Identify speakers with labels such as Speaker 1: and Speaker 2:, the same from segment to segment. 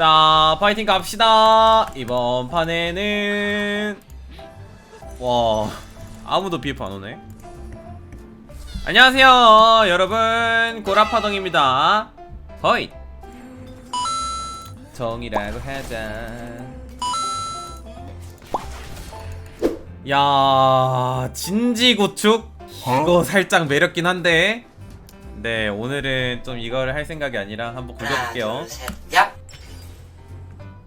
Speaker 1: 자 파이팅 갑시다. 이번 판에는 와 아무도 비F 안 오네. 안녕하세요 여러분. 고라파동입니다. 허이. 정이라고 하자. 야 진지고축? 이거 살짝 매력긴 한데. 네 오늘은 좀 이거를 할 생각이 아니라 한번 굴려볼게요.
Speaker 2: 하나, 둘, 셋, 야!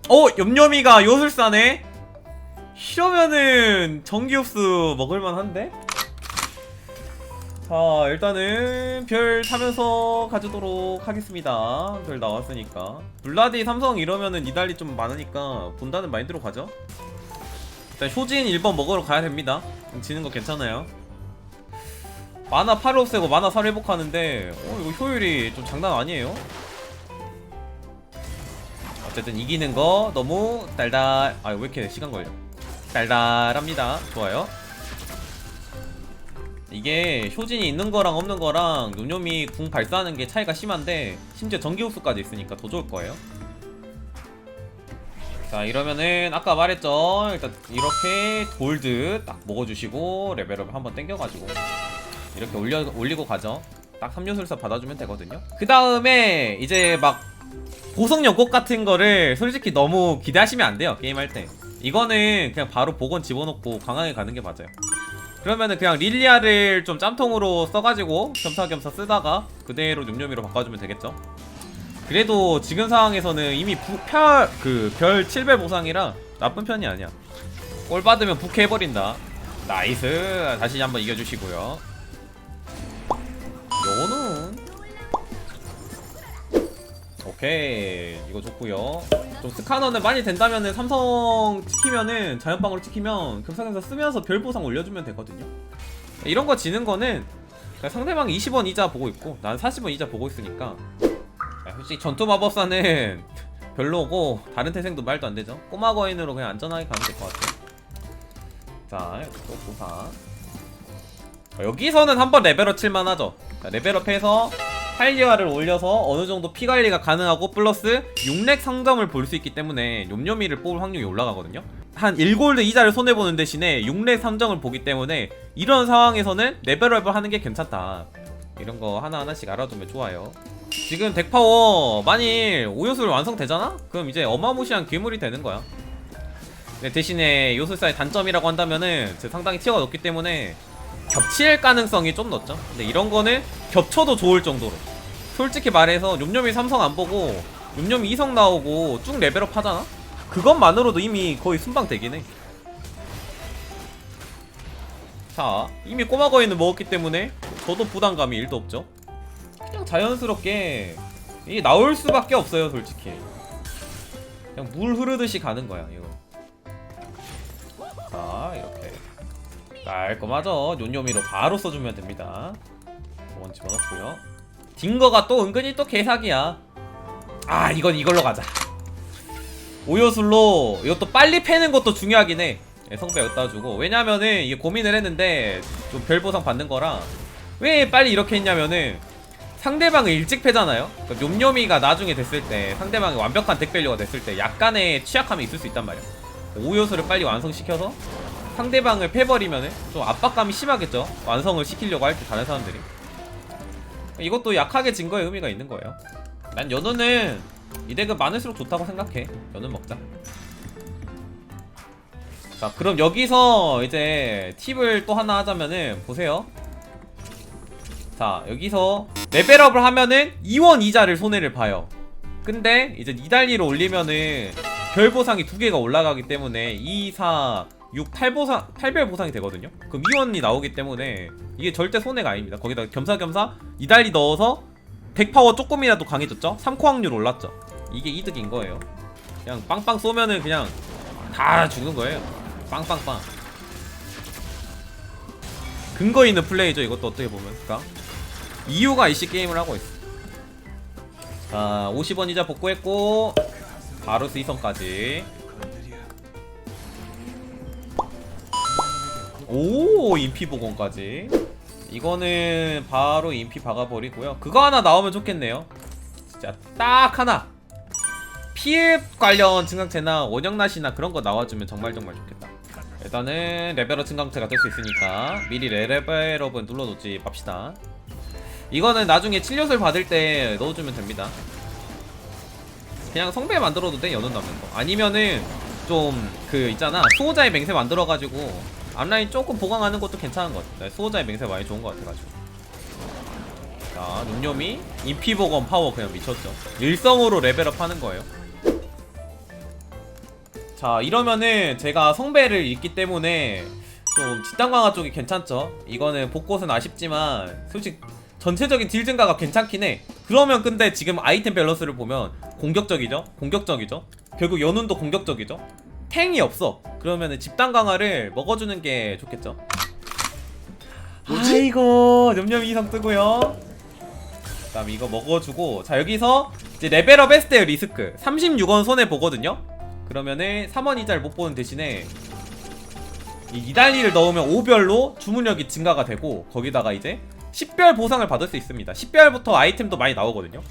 Speaker 1: 어 염염이가 요술사네? 이러면은 전기흡수 먹을만한데? 자 일단은 별 타면서 가주도록 하겠습니다. 별 나왔으니까. 블라디 삼성 이러면은 이달리 좀 많으니까 본다는 마인드로 가죠. 일단 효진 1번 먹으러 가야 됩니다. 지는 거 괜찮아요. 만화 8 없애고 만화 4 회복하는데 어 이거 효율이 좀 장난 아니에요 어쨌든 이기는 거 너무 달달 아왜 이렇게 시간 걸려? 달달합니다. 좋아요. 이게 효진이 있는 거랑 없는 거랑 요놈이 궁 발사하는 게 차이가 심한데 심지어 전기 흡수까지 있으니까 더 좋을 거예요. 자 이러면은 아까 말했죠. 일단 이렇게 골드 딱 먹어주시고 레벨업 한번 땡겨가지고 이렇게 올려, 올리고 가죠. 딱 3요술사 받아주면 되거든요. 그 다음에 이제 막 보석력 꽃 같은 거를 솔직히 너무 기대하시면 안 돼요 게임할 때. 이거는 그냥 바로 복원 집어넣고 강하게 가는 게 맞아요. 그러면은 그냥 릴리아를 좀 짬통으로 써가지고 겸사겸사 쓰다가 그대로 뇸뇸이로 바꿔주면 되겠죠? 그래도 지금 상황에서는 이미 별그7배 보상이라 나쁜 편이 아니야. 골 받으면 부캐해버린다. 나이스! 다시 한번 이겨주시고요. 요거 오케이. 이거 좋고요. 좀 스카너는 많이 된다면은 삼성 찍히면은 자연방으로 찍히면 겸사겸사 쓰면서 별 보상 올려주면 되거든요. 이런 거 지는 거는 그냥 상대방 20원 이자 보고 있고 난 40원 이자 보고 있으니까. 야, 솔직히 전투 마법사는 별로고 다른 태생도 말도 안 되죠. 꼬마 거인으로 그냥 안전하게 가면 될 것 같아요. 자또 보상. 어, 여기서는 한번 레벨업 칠만하죠. 자, 레벨업해서 팔리아를 올려서 어느 정도 피 관리가 가능하고 플러스 6렉 상점을 볼 수 있기 때문에 욤욤이를 뽑을 확률이 올라가거든요. 한 1골드 이자를 손해보는 대신에 6렉 상점을 보기 때문에 이런 상황에서는 레벨업을 하는 게 괜찮다. 이런 거 하나하나씩 알아두면 좋아요. 지금 덱파워 만일 5요술 완성되잖아? 그럼 이제 어마무시한 괴물이 되는 거야. 네, 대신에 요술사의 단점이라고 한다면은 제 상당히 티어가 높기 때문에 겹칠 가능성이 좀 높죠. 근데 이런 거는 겹쳐도 좋을 정도로. 솔직히 말해서 욤욤이 삼성 안 보고 욤욤이 이성 나오고 쭉 레벨업 하잖아? 그것만으로도 이미 거의 순방 되긴 해. 자, 이미 꼬마 거인을 먹었기 때문에 저도 부담감이 1도 없죠. 그냥 자연스럽게 이게 나올 수밖에 없어요, 솔직히. 그냥 물 흐르듯이 가는 거야, 이거. 자, 이렇게. 깔끔하죠? 뇤뇤이로 바로 써주면 됩니다. 원 집어넣고요. 딩거가 또 은근히 또 개사기야. 아 이건 이걸로 가자. 오요술로 이것도 빨리 패는 것도 중요하긴 해. 예, 성배 여기다 주고 왜냐면은 이게 고민을 했는데 좀 별 보상 받는 거라 왜 빨리 이렇게 했냐면은 상대방을 일찍 패잖아요. 그러니까 뇤뇤이가 나중에 됐을 때 상대방이 완벽한 덱밸류가 됐을 때 약간의 취약함이 있을 수 있단 말이야. 오요술을 빨리 완성시켜서 상대방을 패버리면은 좀 압박감이 심하겠죠? 완성을 시키려고 할 때 다른 사람들이. 이것도 약하게 진 거에 의미가 있는 거예요. 난 연어는 이 덱은 많을수록 좋다고 생각해. 연어 먹자. 자 그럼 여기서 이제 팁을 또 하나 하자면은 보세요. 자 여기서 레벨업을 하면은 2원 이자를 손해를 봐요. 근데 이제 이달리로 올리면은 별 보상이 두 개가 올라가기 때문에 2, 4, 6, 8보상, 8별 보상이 되거든요. 그럼 위원이 나오기 때문에 이게 절대 손해가 아닙니다. 거기다 겸사겸사 이달리 넣어서 100파워 조금이라도 강해졌죠? 3코 확률 올랐죠? 이게 이득인 거예요. 그냥 빵빵 쏘면은 그냥 다 죽는 거예요. 빵빵빵. 근거 있는 플레이죠, 이것도 어떻게 보면. 그니까. 이유가 이씨 게임을 하고 있어. 자, 50원 이자 복구했고, 바로 스이성까지. 오 인피 복원까지. 이거는 바로 인피 박아버리고요. 그거 하나 나오면 좋겠네요. 진짜 딱 하나. 피흡 관련 증강체나 원형낫이나 그런 거 나와주면 정말 정말 좋겠다. 일단은 레벨업 증강체가 될 수 있으니까 미리 레벨업은 눌러놓지 맙시다. 이거는 나중에 칠료술 받을 때 넣어주면 됩니다. 그냥 성배 만들어도 돼 연운 남는 거. 아니면은 좀 그 있잖아. 수호자의 맹세 만들어가지고 앞라인 조금 보강하는 것도 괜찮은 것 같아 수호자의 맹세 많이 좋은 것 같아가지고. 자 눈요미. 인피보건 파워 그냥 미쳤죠. 일성으로 레벨업 하는 거예요. 자 이러면은 제가 성배를 읽기 때문에 좀 집단 강화 쪽이 괜찮죠. 이거는 복곳은 아쉽지만 솔직히 전체적인 딜 증가가 괜찮긴 해. 그러면 근데 지금 아이템 밸런스를 보면 공격적이죠? 공격적이죠? 결국 연운도 공격적이죠 탱이 없어. 그러면은 집단 강화를 먹어주는 게 좋겠죠.
Speaker 2: 뭐지?
Speaker 1: 아이고 냠냠 이상 뜨고요. 그 다음 이거 먹어주고 자 여기서 이제 레벨업 했을 때 리스크. 36원 손해 보거든요. 그러면은 3원 이자를 못 보는 대신에 이 이달리를 넣으면 5별로 주문력이 증가가 되고 거기다가 이제 10별 보상을 받을 수 있습니다. 10별부터 아이템도 많이 나오거든요.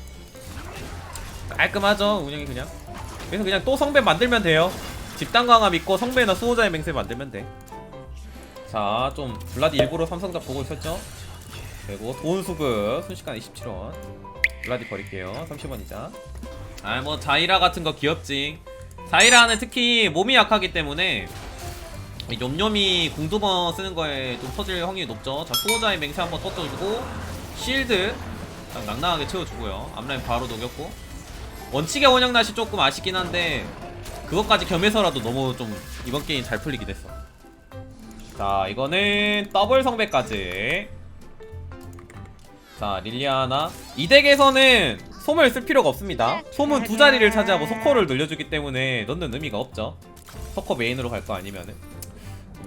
Speaker 1: 깔끔하죠 운영이 그냥. 그래서 그냥 또 성배 만들면 돼요 집단 강화 믿고 성배나 수호자의 맹세 만들면 돼 자, 좀 블라디 일부러 삼성잡 보고 있었죠? 그리고 돈 수급 순식간에 27원. 블라디 버릴게요. 30원이자. 아, 뭐 자이라 같은 거 귀엽지. 자이라는 특히 몸이 약하기 때문에 이 뇸뇸이 궁두번 쓰는 거에 좀 터질 확률이 높죠. 자, 수호자의 맹세 한번 터져주고 실드 딱 낭낭하게 채워주고요. 앞라인 바로 녹였고 원칙의 원형낫이 조금 아쉽긴 한데 그것까지 겸해서라도 너무 좀 이번 게임 잘 풀리긴 했어. 자 이거는 더블 성배까지. 자 릴리아나. 이 덱에서는 솜을 쓸 필요가 없습니다. 솜은 두 자리를 차지하고 소코를 늘려주기 때문에 넣는 의미가 없죠. 소코 메인으로 갈 거 아니면은.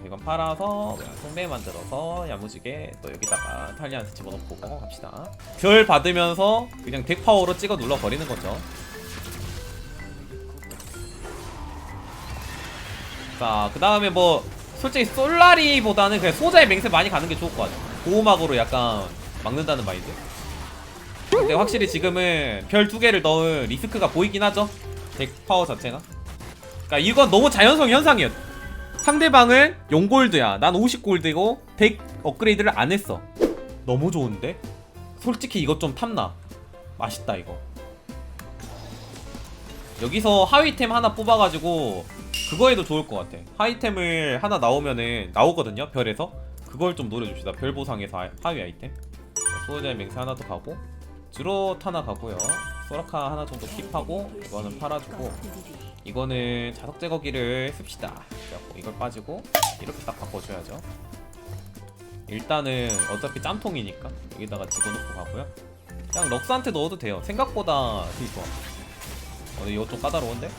Speaker 1: 이건 팔아서 성배 만들어서 야무지게 또 여기다가 탈리안스 집어넣고 갑시다. 별 받으면서 그냥 덱 파워로 찍어 눌러 버리는 거죠 자, 그 다음에 뭐, 솔직히 솔라리보다는 그냥 소자의 맹세 많이 가는 게 좋을 것 같아. 보호막으로 약간 막는다는 마인드. 근데 확실히 지금은 별 두 개를 넣은 리스크가 보이긴 하죠. 덱 파워 자체가. 그니까 이건 너무 자연성 현상이었. 상대방은 0골드야. 난 50골드고 덱 업그레이드를 안 했어. 너무 좋은데? 솔직히 이것 좀 탐나. 맛있다, 이거. 여기서 하위템 하나 뽑아가지고 그거에도 좋을 것 같아. 하이템을 하나 나오면은 나오거든요. 별에서 그걸 좀 노려줍시다. 별 보상에서 하- 하위 아이템. 소자의 맹세 하나 더 가고 드롯 하나 가고요. 소라카 하나 정도 킵하고 이거는 팔아주고 이거는 자석 제거기를 씁시다. 이걸 빠지고 이렇게 딱 바꿔줘야죠. 일단은 어차피 짬통이니까 여기다가 집어넣고 가고요. 그냥 럭스한테 넣어도 돼요. 생각보다 되게 좋아. 어, 좀 까다로운데?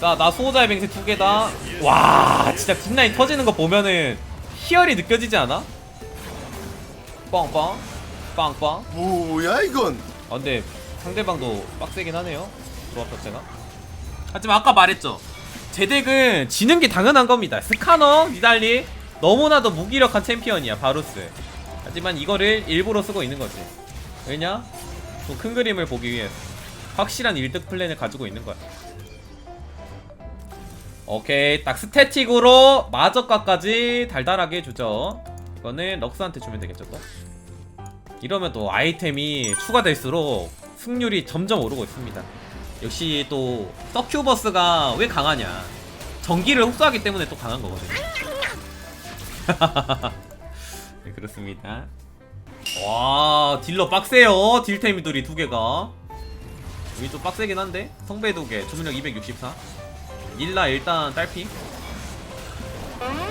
Speaker 1: 자, 나 수호자의 맹세 두 개다. 와, 진짜 뒷라인 터지는 거 보면은 희열이 느껴지지 않아? 뻥뻥, 빵빵.
Speaker 2: 뭐야 이건?
Speaker 1: 아, 근데 상대방도 빡세긴 하네요. 조합 자체가. 하지만 아까 말했죠. 제 덱은 지는 게 당연한 겁니다. 스카너, 니달리 너무나도 무기력한 챔피언이야, 바루스. 하지만 이거를 일부러 쓰고 있는 거지. 왜냐? 좀 큰 그림을 보기 위해서. 확실한 1득 플랜을 가지고 있는 거야. 오케이. 딱 스태틱으로 마저가까지 달달하게 해주죠. 이거는 럭스한테 주면 되겠죠 또? 이러면 또 아이템이 추가될수록 승률이 점점 오르고 있습니다. 역시 또 서큐버스가 왜 강하냐. 전기를 흡수하기 때문에 또 강한 거거든요. 네, 그렇습니다. 와 딜러 빡세요. 딜템이들이 두 개가 여기 좀 빡세긴 한데? 성배 두개 주문력 264 일라 일단 딸피.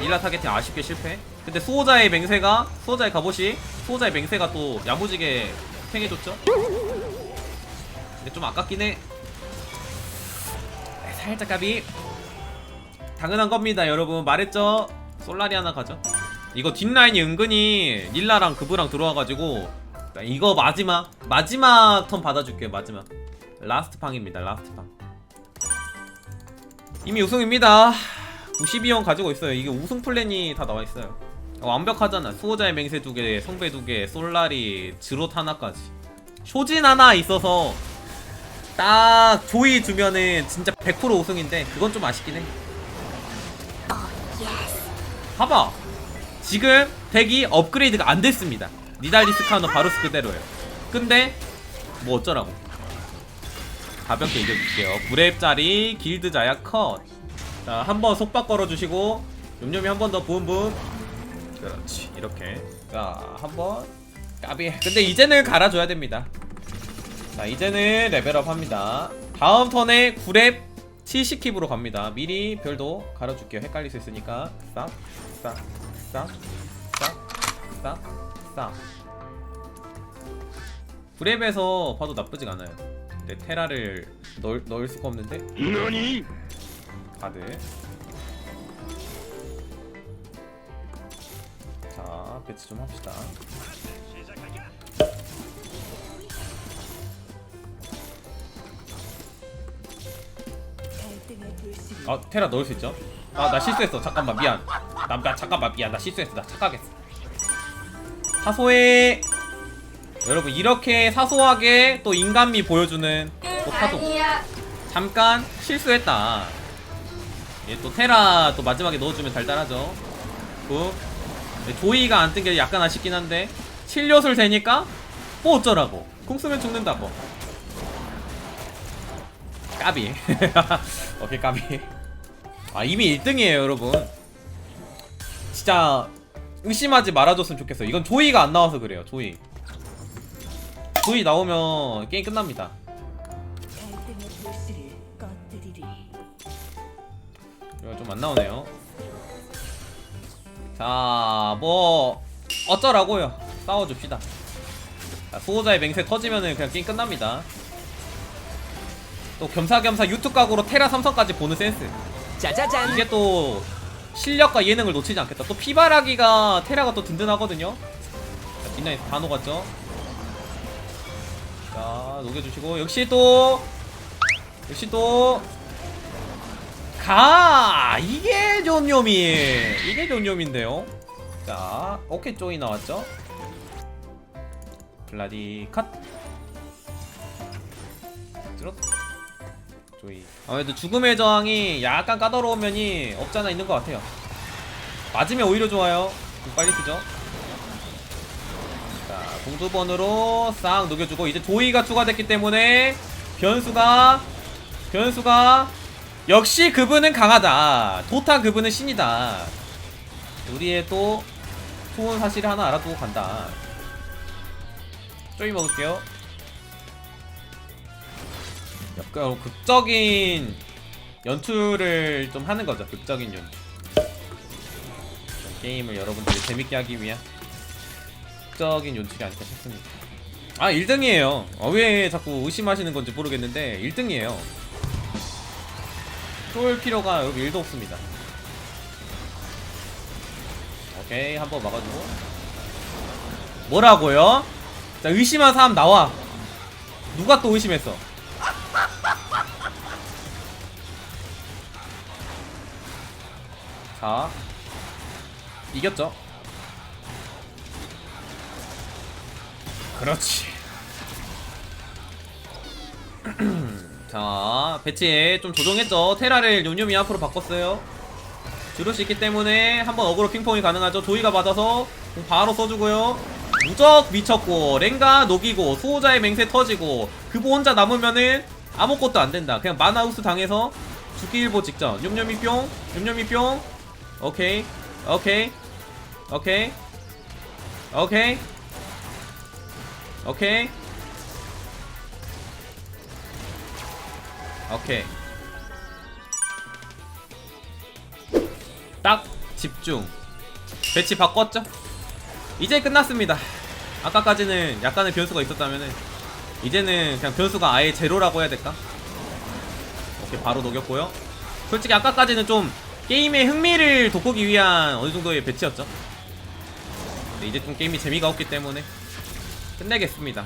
Speaker 1: 일라 타겟팅 아쉽게 실패. 근데 수호자의 맹세가 수호자의 갑옷이 수호자의 맹세가 또 야무지게 팽해줬죠? 근데 좀 아깝긴 해. 살짝 까비. 당연한 겁니다 여러분. 말했죠? 솔라리 하나 가죠? 이거 뒷라인이 은근히 릴라랑 그브랑 들어와가지고 이거 마지막 마지막 턴 받아줄게요 마지막 라스트 팡입니다 라스트 팡 이미 우승입니다 92원 가지고 있어요 이게 우승 플랜이 다 나와 있어요 어, 완벽하잖아 수호자의 맹세 두개 성배 두개 솔라리 드롯 하나까지 쇼진 하나 있어서 딱 조이 주면은 진짜 100% 우승인데 그건 좀 아쉽긴 해. 봐봐. 지금 덱이 업그레이드가 안 됐습니다. 니달리스 카우너 바루스 그대로예요. 근데 뭐 어쩌라고. 가볍게 이겨줄게요. 브랩짜리 길드 자야 컷. 자, 한 번 속박 걸어주시고 욤욤이 한 번더 붐붐. 그렇지. 이렇게. 자, 한 번. 까비. 근데 이제는 갈아줘야 됩니다. 자, 이제는 레벨업 합니다. 다음 턴에 9렙 70킵으로 갑니다. 미리 별도 갈아줄게요. 헷갈릴 수 있으니까. 싹, 싹, 싹, 싹, 싹, 싹. 9렙에서 봐도 나쁘진 않아요. 근데 테라를 넣을, 넣을 수가 없는데?
Speaker 3: 너니?
Speaker 1: 가드. 자, 배치 좀 합시다. 아, 테라 넣을 수 있죠? 아, 나 실수했어. 잠깐만, 미안. 나, 나 잠깐만, 미안. 나 실수했어. 나 착각했어. 사소해. 여러분, 이렇게 사소하게 또 인간미 보여주는 또 파도. 잠깐 실수했다. 얘 또 테라 또 마지막에 넣어주면 달달하죠. 굿. 네, 조이가 안 뜬 게 약간 아쉽긴 한데 칠료술 되니까 뭐 어쩌라고. 공 쓰면 죽는다고. 까비. 오케이 까비. 아 이미 1등이에요 여러분. 진짜 의심하지 말아줬으면 좋겠어요. 이건 조이가 안 나와서 그래요. 조이. 조이 나오면 게임 끝납니다.
Speaker 4: 갈등의 불씨를 꺼뜨리리.
Speaker 1: 이거 좀 안 나오네요. 자, 뭐 어쩌라고요? 싸워줍시다. 자, 수호자의 맹세 터지면은 그냥 게임 끝납니다. 또 겸사겸사 유튜브 각으로 테라 삼성까지 보는 센스.
Speaker 5: 짜자잔
Speaker 1: 이게 또 실력과 예능을 놓치지 않겠다. 또 피바라기가 테라가 또 든든하거든요. 자, 뒷라인 다 녹았죠. 자, 녹여주시고 역시 또 역시 또 가! 이게 존념이 이게 존념인데요. 자, 오케이 쪼이 나왔죠. 블라디 컷. 찌럿. 조이. 아무래도 죽음의 저항이 약간 까다로운 면이 없잖아 있는 것 같아요. 맞으면 오히려 좋아요. 좀 빨리 쓰죠. 자, 공두번으로 싹 녹여주고 이제 조이가 추가됐기 때문에 변수가 변수가 역시 그분은 강하다. 도타 그분은 신이다. 우리의 또 좋은 사실을 하나 알아두고 간다. 쪼이 먹을게요. 약간 극적인 연출을 좀 하는 거죠. 극적인 연출. 게임을 여러분들이 재밌게 하기 위한 극적인 연출이 아닐까 싶습니다. 아 1등이에요. 어, 왜 자꾸 의심하시는 건지 모르겠는데 1등이에요. 쏠 필요가 여기 1도 없습니다. 오케이 한번 막아주고 뭐라고요? 자 의심한 사람 나와. 누가 또 의심했어? 자 이겼죠 그렇지. 자 배치에 좀 조정했죠. 테라를 요념이 앞으로 바꿨어요. 줄을 수 있기 때문에 한번 어그로 핑퐁이 가능하죠. 조이가 받아서 공 바로 써주고요. 무적 미쳤고 랭가 녹이고 수호자의 맹세 터지고 그보 혼자 남으면은 아무것도 안 된다. 그냥 마나우스 당해서 죽기 일보 직전. 념념이 뿅 념념이 뿅. 오케이 오케이 오케이 오케이 오케이 오케이 딱 집중 배치 바꿨죠? 이제 끝났습니다 아까까지는 약간의 변수가 있었다면은 이제는 그냥 변수가 아예 제로라고 해야 될까? 오케이 바로 녹였고요 솔직히 아까까지는 좀 게임의 흥미를 돋구기 위한 어느 정도의 배치였죠. 근데 이제 좀 게임이 재미가 없기 때문에 끝내겠습니다.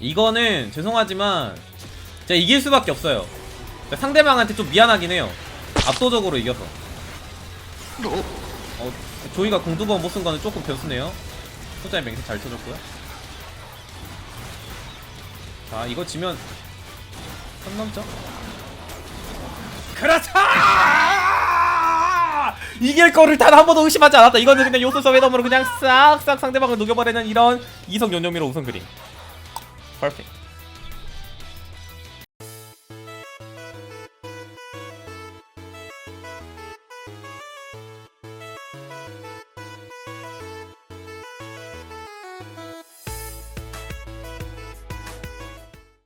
Speaker 1: 이거는 죄송하지만 제가 이길 수밖에 없어요. 그러니까 상대방한테 좀 미안하긴 해요. 압도적으로 이겨서. 어, 조이가 공 두 번 못 쓴 거는 조금 변수네요. 소자의 맹세 잘 쳐줬고요. 자, 이거 지면 선 넘죠? 그렇죠! 이길 거를 단 한 번도 의심하지 않았다. 이거는 그냥 요술서 회담으로 그냥 싹싹 상대방을 녹여버리는 이런 이성 연념이로 우선 그림. 퍼펙트.